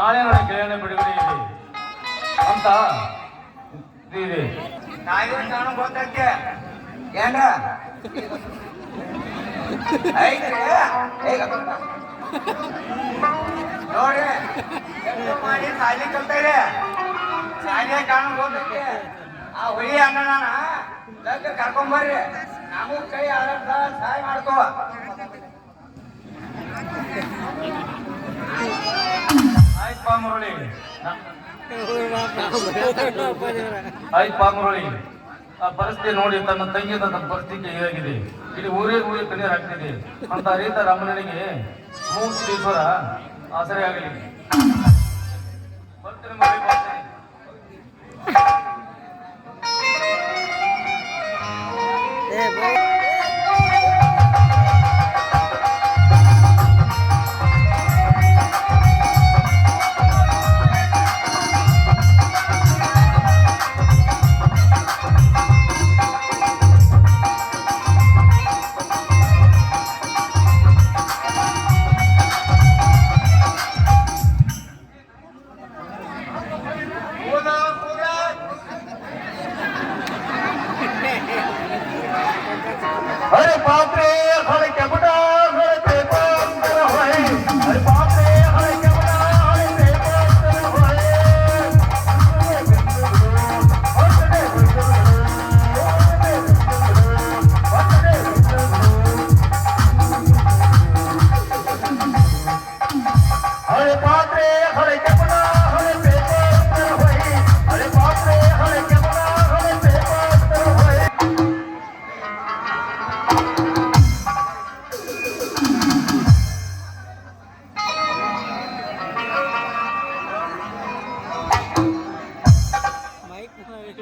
ನಾಳೆ ನೋಡಿ ಕಲ್ಯಾಣ ಬಿಡುಗಡೆ ಇದೆ. ಅಂತ ಇದೆ. ಏನ ನೋಡಿ ಮಾಡಿ ಸಾಲಿ ಕಲ್ತಾರೆ ಶಾಲೆ ಕಾಣ ಗೊತ್ತಕ್ಕೆ ಆ ಹುಳಿ ಅಣ್ಣನ ಲಗ್ಗ ಕರ್ಕೊಂಬರ್ರಿ ನಮಗೂ ಕೈ ಆಡತ್ತ ಸಹಾಯ ಮಾಡ್ಕೋ. ಮುರಳಿ ಮುರಳಿ ಆ ಪರಿಸ್ಥಿತಿ ನೋಡಿ ತನ್ನ ತಂಗಿ ತನ್ನ ಪರಿಸ್ಥಿತಿ ಹೇಗಿದೆ. ಇಲ್ಲಿ ಊರೇ ಊರಿಗೆ ಕಣ್ಣೀರು ಹಾಕ್ತಿದೆ. ಅಂತ ರೀತ ರಾಮಣ್ಣನಿಗೆ ಮೂರು ಶ್ರೀಶ್ವರ ಆಸರೆ ಆಗಲಿ.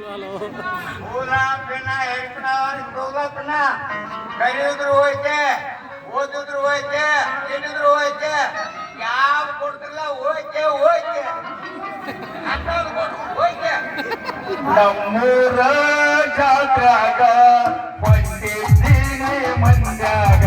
ಕೂದ ಪಿನ್ನ ಹೇಳ್ಪಿನ ಕೂದ ಪಿನ್ನ ಹೋಯ್ತೆ ಓದಿದ್ರು ಹೋಯ್ತೆ ತಿನ್ನಿದ್ರು ಹೋಯ್ತೆ. ಯಾವ ಕೊಡ್ತಿಲ್ಲ ಹೋಯ್ತೆ ಹೋಯ್ತೆ. ಹೋಯ್ತೆ. ನಮ್ಮೂರ ಜಾತ್ರಾಗ ಹೊಂಟಿದ್ದೀನಿ ಮಂದ್ಯಾಗ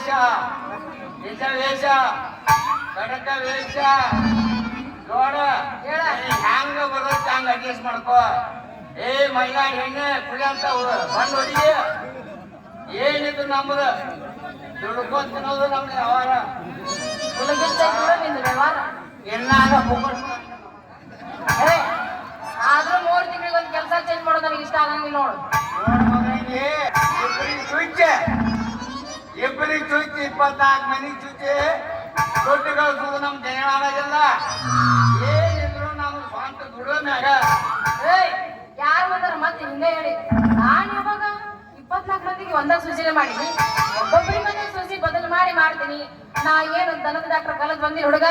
ವೇಷ. ನಿಜ ವೇಷ. ಕಡಕ ವೇಷ. ನೋಡ ಹೇಳ. ಹ್ಯಾಂಗ ಬರುತ್ತೆ ಹಂಗ ಅಡ್ಜಸ್ಟ್ ಮಾಡ್ಕೋ. ಏ ಮೈನಾ ಹೆಣ್ಣೆ ಕುಡಿ ಅಂತ ಬಂದು ಹೊಡಿಗೆ ಏನಿದು ನಮ್ದು. ದುಡ್ಕೊಂಡ್ ತಿನ್ನೋದು ನಮ್ದು ವ್ಯವಹಾರ. ಉಲಗಿದ್ದ ಕೂಡ ನಿನ್ನ ವ್ಯವಹಾರ. ಏ, ಆದ್ರೂ ಮೂರ್ ತಿಂಗಳಿಗೆ ಒಂದು ಕೆಲಸ ಚೇಂಜ್ ಮಾಡೋದು ನನಗೆ ಇಷ್ಟ ಆಗಂಗಿಲ್ಲ ನೋಡು. ನೋಡ್ ಇಬ್ಬರಿಗೆ ಚುಚ್ಚೆ ಇಪ್ಪತ್ನಾಲ್ಕು ಮನೆಗೆ ಚುಚ್ಚಿ ದುಡ್ಡು ಕಳಿಸೋದು ನಮ್ ಜನಗಳಾಗಿಲ್ಲ ಏನಿದ್ರು ನಮ್ದು ಸ್ವಂತ ದುಡಿಯೋ ಮ್ಯಾಗ. ಯಾರು ಬಂದಾರ ಮತ್ತೆ ಹಿಂದೆ ಹೇಳಿ. ನಾನು ಯಾವಾಗ ಇಪ್ಪತ್ನಾಲ್ಕು ಮಂದಿಗೆ ಒಂದ ಸೂಚನೆ ಮಾಡೀನಿ. ಒಬ್ಬೊಬ್ಬರಿಗೆ ಒಂದೊಂದು ಸೂಚಿ ಬದಲು ಮಾಡಿ ಮಾಡ್ತೀನಿ. ನಾ ಏನು ದನದ ಡಾಕ್ಟರ್ ಕಲದ್ ಬಂದಿ ಹುಡುಗ.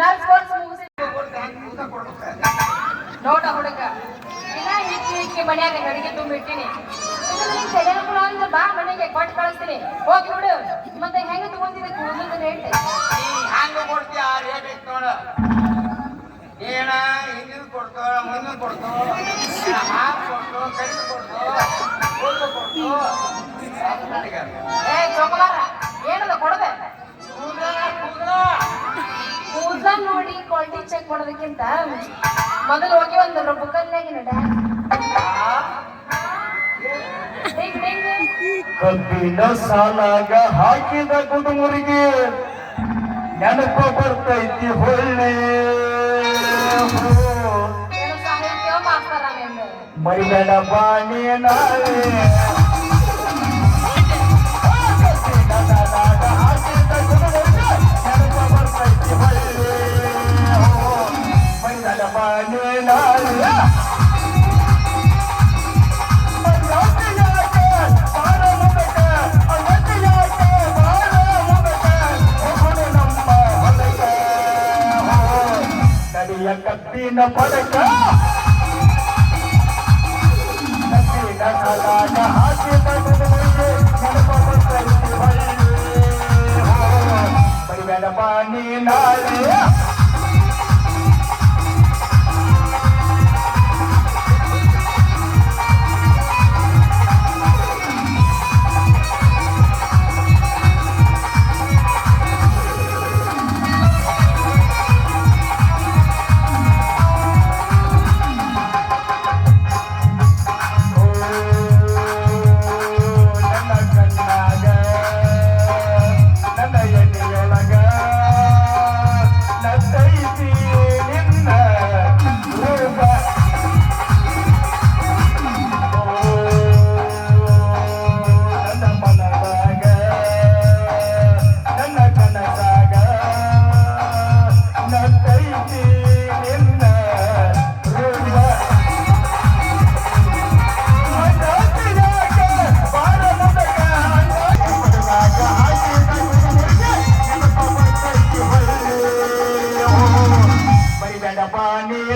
ನರ್ಸ್ ಕೋರ್ಸ್ ಮುಗಿಸಿ ನೋಡ ಹುಡುಗ. ಇನ್ನ ಹಿಕ್ಕಿ ಹಿಕ್ಕಿ ಮನ್ಯಾಗ ಅಡಿಗೆ ತುಂಬಿಟ್ಟಿನಿ ಮೊದಲಿಗೆ ಅಂತ ಬಾ ಮನೆಗೆ ಕೊಟ್ಟು ಕಳಿಸ್ತೀನಿ. ಹೋಗಿ ಬಿಡು. ಮತ್ತೆ ಹೆಂಗೆ ತಗೊಂಡಿದ್ದೆ ಕೂದಲಿನ ರೇಟ್ ಹಂಗ ಕೊಡ್ತೀಯ ಕೊಡ್ತು ಮುಂದಿನ ಕೊಡ್ತು ಕೊಡ್ತು ಕಡಿಮೆ ಕೊಡ್ತು ಏನದ ಕೊಡದೆ? ಕೂದಲ ಕೂದಲ ಕೂದಲ ನೋಡಿ ಕ್ವಾಲಿಟಿ ಚೆಕ್ ಮಾಡೋದಕ್ಕಿಂತ ಮೊದಲು ಹೋಗಿ ಒಂದು ಬುಕ್ಕಲ್ನಾಗಿನ ಡ್ಯಾನ್ಸ್ ಕಬ್ಬಿನ ಸಾಲಾಗ ಹಾಕಿದ ಗುಡುಮುರಿಗೆ ನೆನಪ ಬರ್ತೈತಿ ಹೊಳ್ಳಿ ಮೈಬೇಡ ಬಾಣಿ ನಾಳೆ கைய கத்தின படக்க கத்தின கலாக ஹாக்கி படுத்து பரிவேடமா நீ நாளே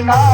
না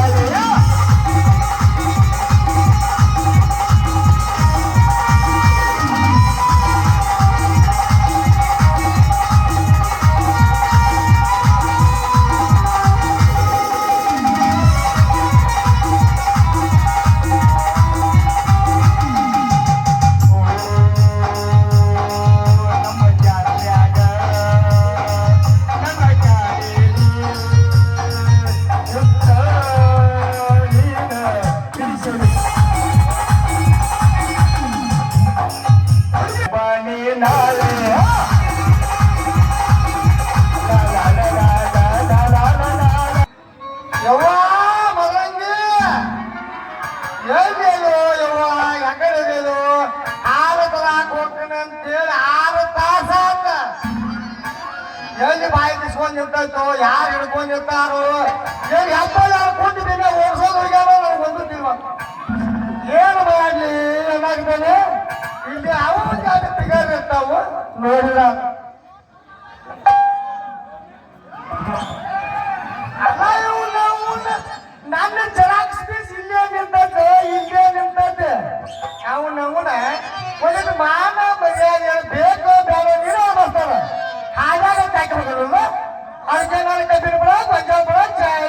मिळवला ನನ್ನ ಜೆರಾಕ್ಸ್ ಪೀಸ್ ಇಲ್ಲೇ ನಿಂತೈತೆ ಇಲ್ಲೇ ನಿಂತೈತೆ ನಾವು ನಮ್ಮನ ಒಂದೊಂದು ಮಾನ ಬಗೆಯಾಗ ಬೇಕೋ ಬೇಡ ನೀರು ಅನ್ನಿಸ್ತಾರ ಹಾಗಾಗಿ ಹಾಕಬೇಕಲ್ಲ ಅದಕ್ಕೆ ನಾನು ಕಬ್ಬಿನ ಬಿಡ ಪಂಜಾಬ್ ಚಾಯ್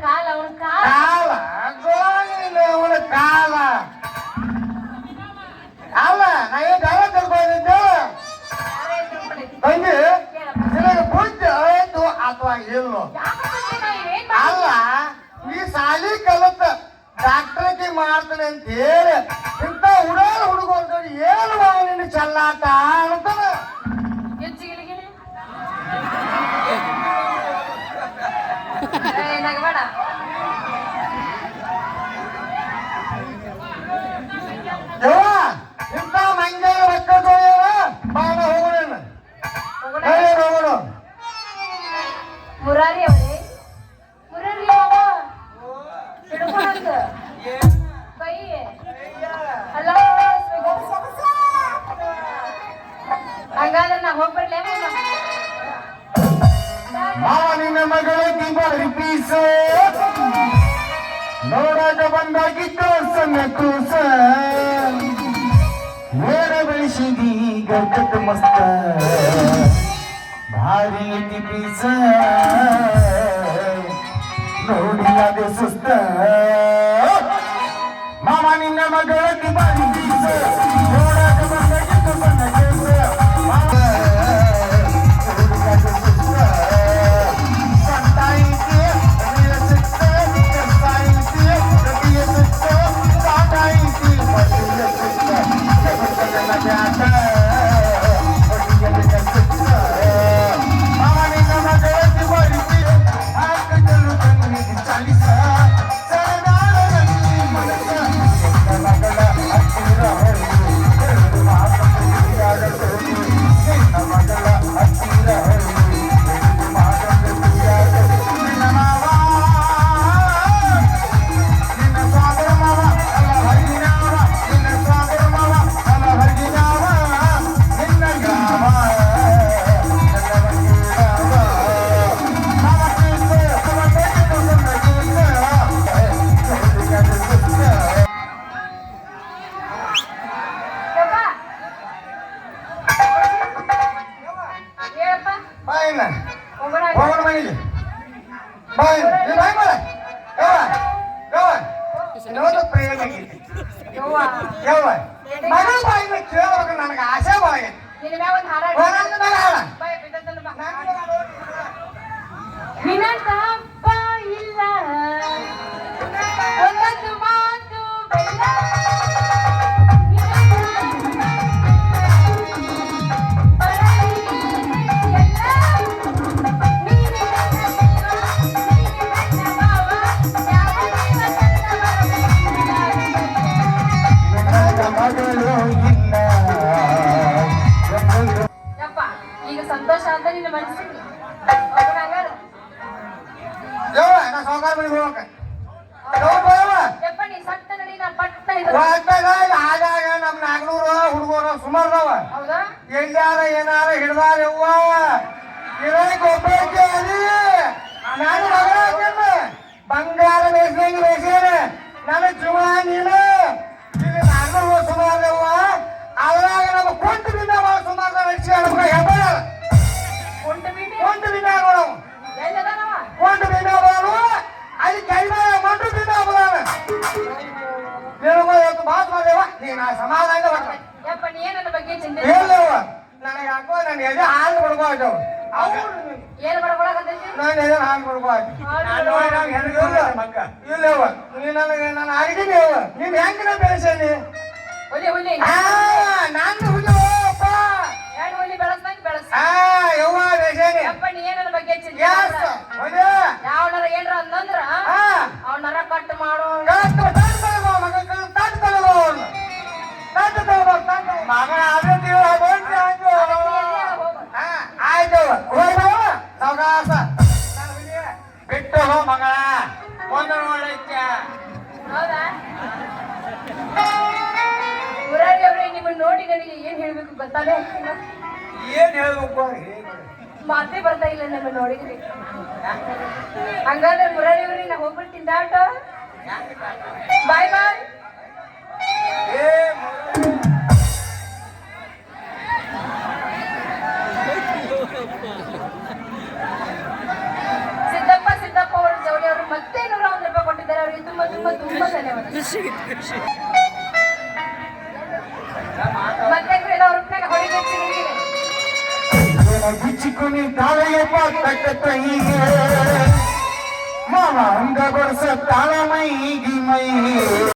ಕಾಲ ಅವನ ಕಾಲ. ಅವನ ಕಾಲ. ಅಲ್ಲ ನಾ ಏನು. ನಿನಗೆ ಬುದ್ಧಿ ಆಯ್ತು ಅಥವಾ ಇಲ್ಲೋ? ನೀ ಅಲ್ಲ ಈ ಸಾಲಿ ಕಲತ ಡಾಕ್ಟರ್ಗೆ ಮಾಡ್ತಾನೆ ಅಂತ ಹೇಳಿ ಇಂಥ ಹುಡುಗ ಹುಡುಗ ಏನು ಚೆಲ್ಲಾಟ ಅಂತಾನ? ನೋಡಿ ಸುಸ್ತ ಮಾಮ ನಿನ್ನ ಮಗಳ ದಿವಾರಿ ಪೀಸ ಪಟ್ಟ ಇದು ವಾಜ್ಪೇಯಿ ಆಗಾಗ ನಮ್ಮ ನಾಲ್ಕನೂರು ಹುಡುಗರು ಸುಮಾರು ಅದಾವ ಹೌದಾ? ಎಲ್ಲಾರ ಏನಾರ ಹಿಡ್ದಾರ ಯವ್ವ? ಇರೋಕ್ ಒಬ್ಬಾಕಿ ಅದಿ ನಾನು ಮಗಳ ಆಗ್ಯಾನ. ಬಂಗಾರ ಬೇಸ್ದಂಗ ಬೇಸೇನ ನನ್ನ ಜೀವ ನೀನು ಇಲ್ಲಿ ನಾನು ಸುಮಾರು ಯವ್ವ. ಅದ್ರಾಗ ನಮ್ಮ ಕೊಂಟು ಬಿಂದ ಸುಮಾರು ನಡೆಸಿ ನಮ್ಗೆ ಹೆಬ್ಬಳ ಉಂಟು ಬಿಡಿ? ಕೊಂಟು ಬಿಂದ ನೋಡವು ಎಲ್ಲದನವ? ಕೊಂಟು ಬಿಂದ ಬರೋನು ಅಲ್ಲಿ ಕೈ ಮೇಲೆ ಮಂಟು ಬಿಂದ ಬರೋಣ ನೀನು ಆ ಸಮಾಧಾನ ಯಪ್ಪ ನೀ ನನ್ನ ಬಗ್ಗೆ ಚಿಂತೆ ನನಗೆ ಹಾಕೋ ನನ್ನ ಎದೆ ಹಾಲು ಏನ್ ಮಾಡ್ಕೊಳಕತ್ತೈತಿ ನಾನು ಎದೆ ಹಾಲು ಕೊಡ್ಬೋದು ಇಲ್ಲವ್ವ ನೀ ನನಗೆ ನಾನು ಆಗಿದ್ದೀವ ನೀನ್ ಹೆಂಗಿನ ಬೆಳೆಸೇನಿ ಹುಲಿ ಹುಲಿ. ಆ ನಾನು ಎರಡು ಹುಲಿ ಬೆಳೆಸ್ದಂಗ್ ಬೆಳೆಸ ಆ ಯವ್ವ ಬೆಳೆಸೇನಿ ಯಪ್ಪ ನೀ ನನ್ನ ಬಗ್ಗೆ ಚಿಂತೆ ಯಾಸ್ ಹೊಡೆ ಯಾವನಾರ ಏನ್ರ ಅಂತಂದ್ರ ಆ. ಅವನರ ಕಟ್ ಮಾಡು